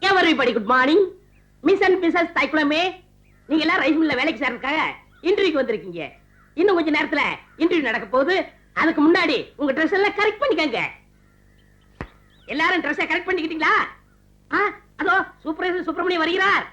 Everybody good morning miss and Mrs தைக்குளமே நீங்க எல்லாம் rice மில்ல வேலைக்கு சேர்றதுக்காக இன்டர்வியூக்கு வந்திருக்கீங்க. இன்னும் கொஞ்ச நேரத்துல இன்டர்வியூ நடக்க போகுது. அதுக்கு முன்னாடி உங்க ட்ரெஸ் எல்லாம் கரெக்ட் பண்ணிக்கங்க. எல்லாரும் ட்ரெஸ்ஸை கரெக்ட் பண்ணிக்கிட்டீங்களா? ஆ, அதோ சூப்பர் சுப்பிரமணியம் வருகிறார்.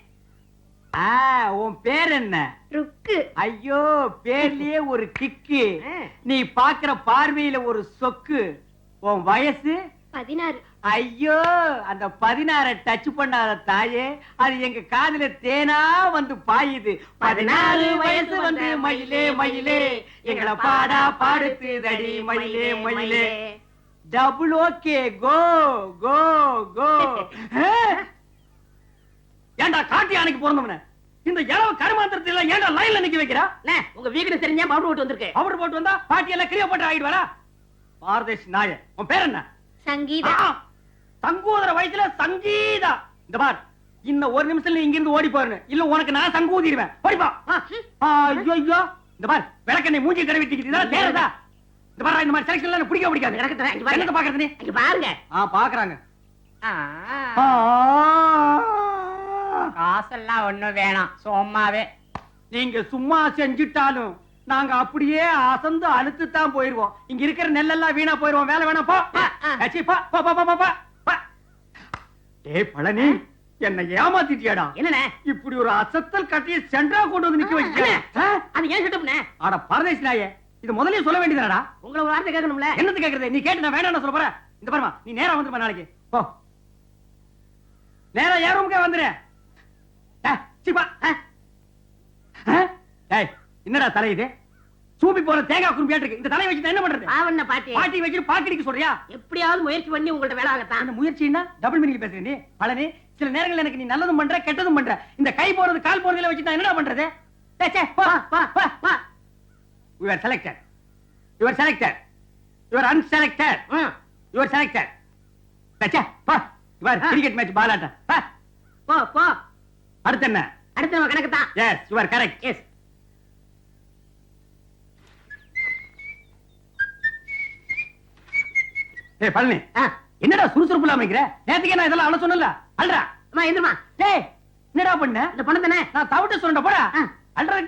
உன் பேர் என்ன? ருக்கு. ஐயோ பேர்லயே ஒரு கிக்கு. நீ பாக்குற பார்வையில ஒரு சொக்கு. உன் வயசு? பதினாறு. ஐயோ அந்த பதினாற டச் பண்ணாத தாயே. அது எங்க காதுல தேனா வந்து பாயுது. பதினாறு வயசு வந்து மயிலே மயிலே எங்களை பாடா பாடுத்துதடி மயிலே மயிலே. டபுள் ஓகே கோ கோ கோ ஏன்டா காட்டு யானைக்கு பிறந்தவன? இந்த இளவு கருமாந்திரத்துல ஏன்டா லைன்ல நிக்க வைக்கிறா? அண்ணே, உங்க வீக்கெண்ட் தெரிஞ்சா பவுடர் போட்டு வந்திருக்கு. அவர் போட்டு வந்தா பாட்டி எல்லாம் கிரியா போட்டு ஆகிட்டு வரா பாரதேஷ் நாய உன் பேர் என்ன? சங்கீதா. சங்கூதர வயசுல சங்கீதா. இந்த பார் இன்னும் ஒரு நிமிஷத்துல நீ இங்கிருந்து ஓடி போறேன் இல்ல உனக்கு நான் சங்கூதிடுவேன் ஓடிப்பா ஐயோ ஐயோ இந்த பார் விளக்கெண்ணை மூஞ்சி இதெல்லாம் தேவைதா? இந்த பாரு இந்த மாதிரி செலக்ஷன் எல்லாம் பிடிக்க பிடிக்காது. எனக்கு இங்க பாக்குறது நீ? இங்க பாருங்க. ஆ பாக்குறாங்க. ஆ. காசெல்லாம் ஒண்ணும் வேணாம். சும்மாவே. நீங்க சும்மா செஞ்சுட்டாலும் நாங்க அப்படியே அசந்து அழுத்து தான் போயிருவோம். இங்க இருக்கிற நெல்லெல்லாம் வீணா போயிருவோம். வேலை வேணாம் போ. பழனி என்ன ஏமாத்திட்டியாடா? என்னண்ணே? இப்படி ஒரு அசத்தல் கட்டிய சென்டரா கொண்டு வந்து நிக்க அண்ணே, அது ஏன் செட்டப்ண்ணே ஆட பரதேசி நாயே இது முதல்லயே சொல்ல வேண்டியதாடா உங்களை ஒரு வார்த்தை கேட்கணும்ல? என்னது கேக்குறது நீ கேட்டு நான் வேணாம்னு சொல்ல போற இந்த பாருமா நீ நேரா வந்துருமா நாளைக்கு. போ. நேரா ஏன் ரூமுக்கே வந்துரு? என்னடா தலை இது? சூப்பி போற தேங்காய் குறும்பியாட்டு இருக்கு இந்த தலையை வச்சு என்ன பண்றது? பாவண்ண பாட்டி. பாட்டி வச்சு பாக்கடிக்க சொல்றியா? எப்படியாவது முயற்சி பண்ணி உங்கள்ட்ட வேலை ஆகத்தான் அந்த முயற்சின்னா டபுள் மீனிங் பேசுற நீ? பழனி சில நேரங்கள்ல எனக்கு நீ நல்லதும் பண்ற கெட்டதும் பண்ற. இந்த கை போறது கால் போறதுல வச்சு நான் என்னடா பண்றது. You are selected. You are selected. You are unselected. ம், You are selected. You are cricket match ball போ. அடுத்து என்ன? அடுத்து நம்ம கணக்கு தான். Yes you are correct yes ஏய் பழனி என்னடா சுறுசுறுப்பு இல்லாம இருக்கிற நேத்துக்கே நான் இதெல்லாம் அவ்வளவு சொன்னல அல்றா. அம்மா எந்திரமா டேய் என்னடா பண்ண? இந்த பணம் தானே? நான் தவிட்ட சொல்றேன் போடா.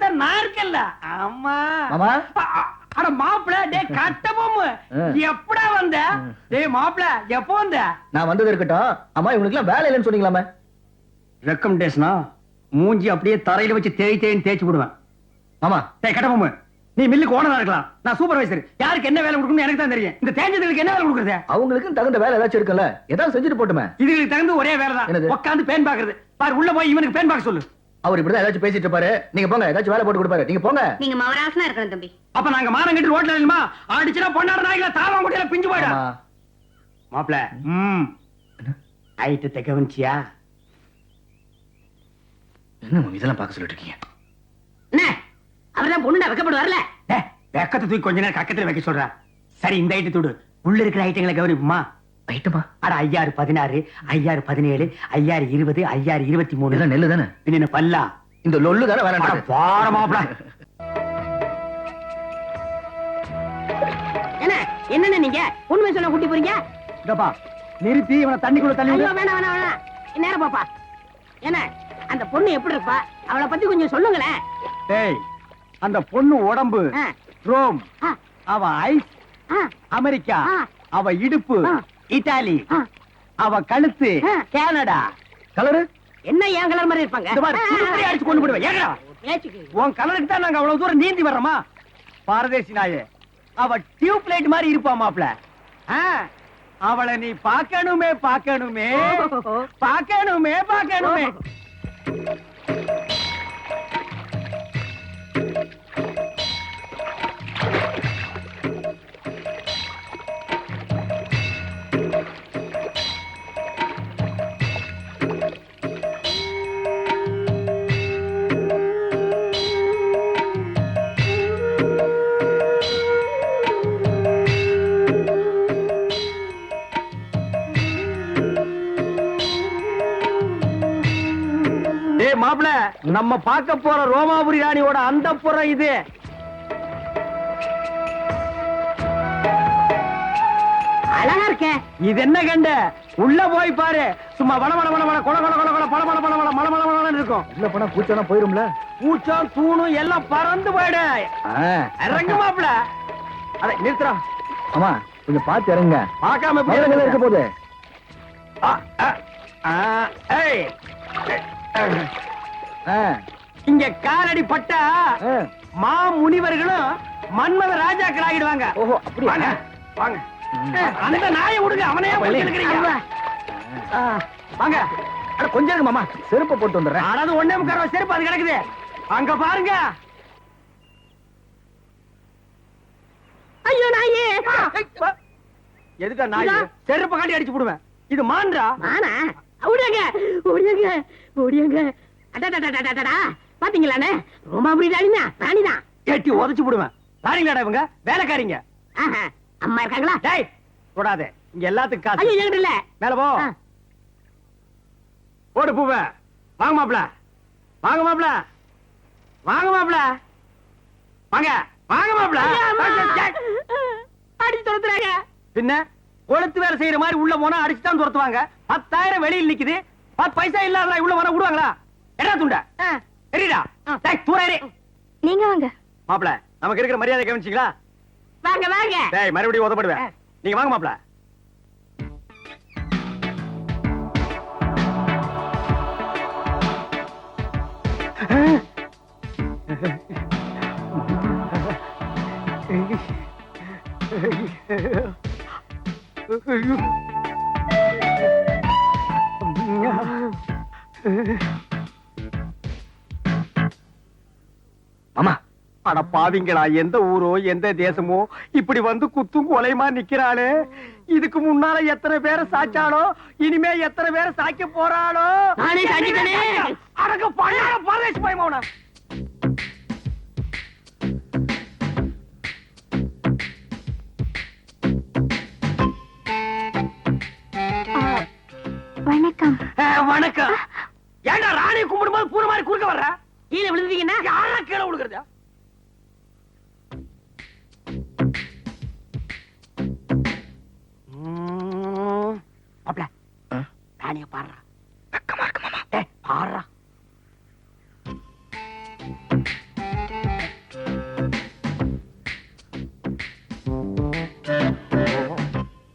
தான் நான் இருக்கேன்ல. ஆமா மாமா? அட மாப்பிள டேய் கட்ட பொம்மு. ஆ. எப்படா வந்த. டேய் மாப்பிள எப்போ வந்த? நான் வந்தது இருக்கட்டும். அம்மா இவங்களுக்கு எல்லாம் வேலை இல்லைன்னு சொன்னீங்களாமே. ரெக்கமெண்டேஷனா மூஞ்சி அப்படியே தரையில வச்சு தேய் தேய்ன்னு தேய்ச்சி விடுவேன். மாமா டேய் கட்ட பொம்மு. நீ மில்லுக்கு ஓனரா இருக்கலாம். நான் சூப்பர்வைசர் யாருக்கு என்ன வேலை கொடுக்கணும்னு எனக்கு தான் தெரியும். இந்த தேஞ்சதுக்கு என்ன வேலை கொடுக்குறது? அவங்களுக்கும் தகுந்த வேலை ஏதாச்சும் இருக்குல்ல? ஏதாவது செஞ்சுட்டு போட்டுமே. இதுக்கு தகுந்த ஒரே வேலை? தான். உட்காந்து பேன் பாக்குறது. பாரு உள்ள போய் இவனுக்கு பேன் பார்க்க சொல்லு. அவர் இப்படிதான் ஏதாச்சும் பேசிட்டு இருப்பாரு. நீங்க போங்க ஏதாச்சும் வேலை போட்டு கொடுப்பாரு. நீங்க போங்க. நீங்க மவராசனா இருக்கணும் தம்பி. அப்ப நாங்க மானம் கட்டி ரோட்ல இல்லமா அடிச்சுனா பொண்ணாட நாய்கள தாவம் குடியில பிஞ்சு போயிடா ஆமா. மாப்ள ம். ஐட்டத்தை கவனிச்சியா என்ன மாமி இதெல்லாம் பார்க்க சொல்லிட்டு இருக்கீங்க என்ன பொண்ணு வைக்கப்படுவார்ல? டேய், வெக்கத்தை தூக்கி கொஞ்ச நேரம் கக்கத்துல வைக்க சொல்றா. சரி இந்த ஐட்டு தூடு. உள்ள இருக்கிற ஐட்டங்களை கவனிப்புமா? ஐட்டமா அட ஐயாறு பதினாறு ஐயாறு பதினேழு ஐயாறு இருபது ஐயாறு இருபத்தி மூணு நெல்லு தானே பின்ன பல்லா? இந்த லொல்லு தானே வேலை அட நடக்குது. பார மாப்ள என்ன நீங்க? உண்மை சொல்ல கூட்டி போறீங்க? இதப்பா நிறுத்தி இவனை தண்ணிக்குள்ள தள்ளி. வேணாம் வேணாம் வேணாம். நேரம் பாப்பா. என்ன அந்த பொண்ணு எப்படி இருப்பா? அவளை பத்தி கொஞ்சம் சொல்லுங்களேன். டேய் அந்த பொண்ணு உடம்பு ஆ, ரோம் ஆ, அவ ஐஸ் ஆ, அமெரிக்கா ஆ. அவ இடுப்பு ஆ. இத்தாலி ஆ. அவ கழுத்து ஆ. கனடா. கலரு? என்ன ஏன் கலர் மாதிரி இருப்பாங்க? இந்த மாதிரி துடுப்புலயே அடிச்சு கொண்டு போடுவேன். பேச்சுக்கு உன் கலருக்கு தான் நாங்க அவ்வளவு தூரம் நீந்தி வர்றோமா? பாரதேசி நாயே அவ டியூப் லைட் மாதிரி இருப்பா மாப்ள ஆ, அவளை நீ பார்க்கணுமே பார்க்கணுமே. பார்க்கணுமே பார்க்கணுமே. நம்ம பார்க்க போற ரோமாபுரி ராணியோட அந்த புறம் இது. அழகா இருக்க. இது என்ன கண்ட? உள்ள போய் பாரு. சும்மா வள வள வள வள கொல கொல கொல கொல பல பல பல பல மல மல மலன்னு இருக்கும். உள்ள போனா கூச்சம்னா போயிரும்ல? பூச்சம் தூணும் எல்லாம் பறந்து போயிடு. இறங்கு மாப்ள அட நிறுத்துறா ஆமா கொஞ்சம் பார்த்து இறங்க பார்க்காம இருக்க போகுது. ஆ, ஆ, ஆ, ஏய். இங்க காலடி பட்டா. மா முனிவர்களும் மன்மத ராஜாக்கள் ஆகிடுவாங்க. ஓஹோ வாங்க வாங்க. அந்த நாயை விடுங்க. ஆ, வாங்க. அட கொஞ்சம் மாமா செருப்பை போட்டு வந்துடுறேன். அதாவது ஒண்ணே முக்கால் செருப்பு அது கிடக்குது. அங்க பாருங்க. ஐயோ நாயே. எதுக்கா நாய்? செருப்பை காட்டி அடிச்சு போடுவேன். இது மான்றா? மானா? ஓடியாங்க ஓடியாங்க ஓடியாங்க. பாத்தீங்களாண்ணே? ரோமாபுரி ராணினா ராணிதான். எட்டி உதச்சு போடுவேன் பாருங்களாடா இவங்க வேலைக்காரிங்க. அம்மா இருக்காங்களா? டேய் இங்க எல்லாத்துக்கும் காசு. ஐயோ என்கிட்ட இல்ல. மேல போ. ஆ. ஓடு பூவ. வாங்க மாப்ள வாங்க மாப்ள வாங்க மாப்ள வாங்க. வாங்க மாப்ள. அடிச்சு துரத்துறாங்க. பின்ன கொளுத்து வேலை செய்யற மாதிரி உள்ள போனா அடிச்சு தான் துரத்துவாங்க. பத்தாயிரம் வெளியில் நிக்குது. பத்து பைசா இல்லாத உள்ள வர விடுவாங்களா? என்ன துண்ட? தெரியுதா தூரே நீங்க வாங்க. மாப்ள நமக்கு இருக்கிற மரியாதை கவனிச்சிங்களா? வாங்க வாங்க. டேய் மறுபடியும் உதப்படுவேன். நீங்க வாங்க மாப்ள மாமா அட பாவிங்களா எந்த ஊரோ எந்த தேசமோ இப்படி வந்து குத்தும் கொலைமா நிக்கிறாளே? இதுக்கு முன்னால எத்தனை பேரை சாச்சாளோ இனிமே எத்தனை பேரை சாய்க்க போறாளோ. அடக்க பண்ணாட பரதேசி பயமாவனா வணக்கம். வணக்கம். ஏன்டா ராணியை கும்பிடும்போது பூர மாதிரி குறுக்க வர்ற? கீழே விழுந்தீங்கன்னா யாரா கீழே விழுகிறதா? பாடுறா. வெக்கமா இருக்கு மாமா. பாடுறா.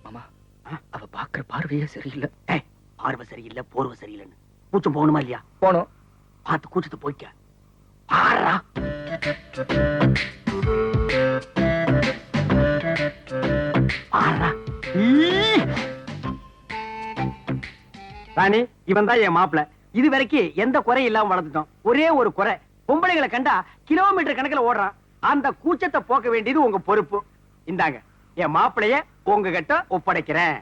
மாமா அவ பாக்குற பார்வையே சரியில்லை. ஏய் பார்வை சரியில்லை போர்வை சரியில்லைன்னு. கூச்சம் போகணுமா இல்லையா? போனோம் பார்த்து கூச்சத்தை போய்க்க. பாடுறா. ராணி இவன் தான் என் மாப்பிள. இது வரைக்கும் எந்த குறையும் இல்லாம வளர்த்துட்டோம் ஒரே ஒரு குறை. பொம்பளைங்களை கண்டா கிலோமீட்டர் கணக்குல ஓடுறான். அந்த கூச்சத்தை போக்க வேண்டியது உங்க பொறுப்பு. இந்தாங்க என் மாப்பிளைய உங்ககிட்ட ஒப்படைக்கிறேன்.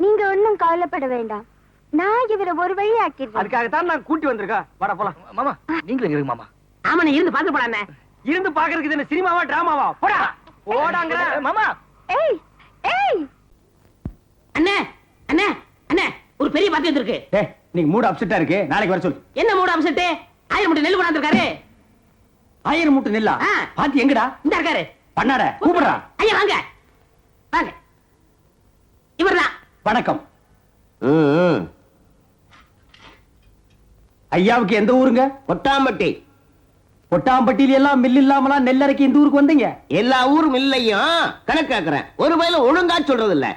நீங்க ஒண்ணும் கவலைப்பட வேண்டாம். நான் இவரை ஒரு வழி ஆக்கிடுவேன் அதுக்காகத்தான் நான் கூட்டி வந்திருக்கேன் வர போலாம். மாமா நீங்களும் இங்க இருங்க மாமா. ஆமா இருந்து பாத்து போடாண்ணே இருந்து பாக்குறதுக்கு என்ன சினிமாவா டிராமாவா? போடா. போடாங்க மாமா. ஏய் ஏய். அண்ணே. ஒரு பெரிய பாத்து வந்திருக்கு. ஏய் நீங்க மூடு அப்செட்டா இருக்கு. நாளைக்கு வர சொல்லு. என்ன மூட அம்சட்டு ஆயிரம் மூட்டை நெல் கொண்டாந்துருக்காரு ஆயிரம் மூட்டை நெல்லா. பாத்தி எங்கடா? இந்த இருக்காரு. பண்ணாட கூப்பிடுறா. ஐயா வாங்க. வாங்க. இவர்தான் வணக்கம். ஐயாவுக்கு எந்த ஊருங்க? கொட்டாம்பட்டி கொட்டாம்பட்டியில எல்லாம் மில் இல்லாமலாம் நெல்லரைக்கு இந்த ஊருக்கு வந்தீங்க? எல்லா ஊர் மில்லையும் கணக்கு கேக்குறேன். ஒரு வயல ஒழுங்கா சொல்றது இல்ல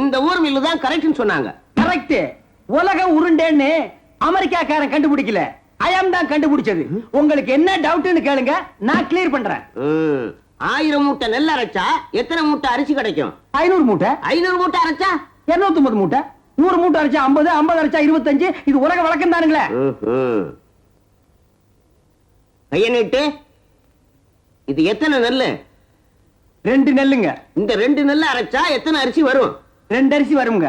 இந்த ஊர் மில்லு தான் கரெக்ட்னு சொன்னாங்க. கரெக்ட் உலக உருண்டேன்னு அமெரிக்காக்காரன் கண்டுபிடிக்கல. அயம் தான் கண்டுபிடிச்சது. உங்களுக்கு என்ன டவுட்னு கேளுங்க நான் கிளியர் பண்றேன். ஆயிரம் மூட்டை நெல் அரைச்சா எத்தனை மூட்டை அரிசி கிடைக்கும்? ஐநூறு மூட்டை. ஐநூறு மூட்டை அரைச்சா? இருநூத்தி ஒன்பது மூட்டை. நூறு மூட்டை அரைச்சா ஐம்பது ஐம்பது அரைச்சா இருபத்தஞ்சு. இது உலக வழக்கம் தானுங்களே. நீட்டு. இது எத்தனை நெல்லு? ரெண்டு நெல்லுங்க. இந்த ரெண்டு நெல்லு அரைச்சா எத்தனை அரிசி வரும்? ரெண்டு அரிசி வருங்க.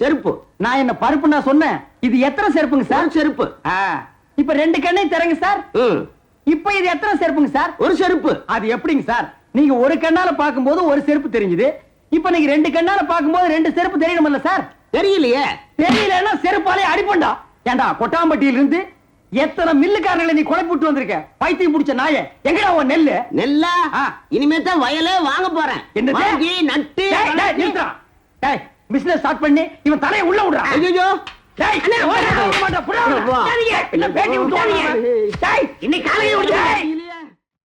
செருப்பு. நான் என்ன பருப்பு நான் சொன்னேன். இது எத்தனை செருப்புங்க சார்? செருப்பு. இப்ப ரெண்டு கண்ணையும் திறங்க சார். இப்ப இது எத்தனை செருப்புங்க சார்? ஒரு செருப்பு. அது எப்படிங்க சார்? நீங்க ஒரு கண்ணால பாக்கும்போது ஒரு செருப்பு தெரிஞ்சுது. இப்ப நீங்க ரெண்டு கண்ணால பாக்கும்போது ரெண்டு செருப்பு தெரியணும்ல சார்? தெரியலையே. தெரியலன்னா செருப்பாலே அடிப்பண்டா. ஏண்டா கொட்டாம்பட்டியில இருந்து எத்தனை மில்லுக்காரர்களை நீ குழப்பிட்டு வந்திருக்க? பைத்தியம் பிடிச்ச நாய. எங்கடா உன் நெல்லு? நெல்லா. இனிமே தான் வயலே வாங்க போறேன். நட்டு business start பண்ணி இவன் தலையை உள்ள விடுறான். ஐயோ இன்னைக்கு காலையில